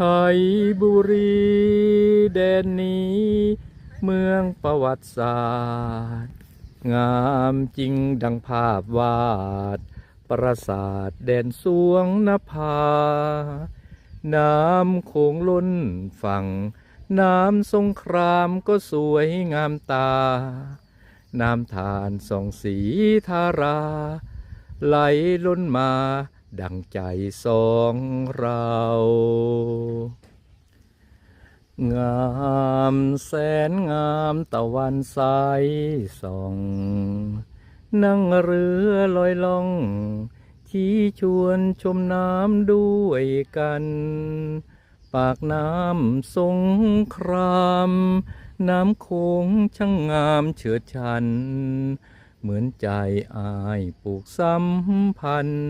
ชัยบุรีแดนนี้ เมืองประวัติศาสตร์ งามจริงดังภาพวาด ปราสาทแดนสวงนภา น้ำโขงล้นฝั่ง น้ำสงครามก็สวยงามตา น้ำทานสองสีทารา ไหลล้นมาดังใจสองเรา งามแสนงามตะวันใสส่อง นั่งเรือลอยล่องที่ชวนชมน้ำด้วยกัน ปากน้ำสงคราม น้ำโขงช่างงามเฉิดชัน เหมือนใจอายปลูกสัมพันธ์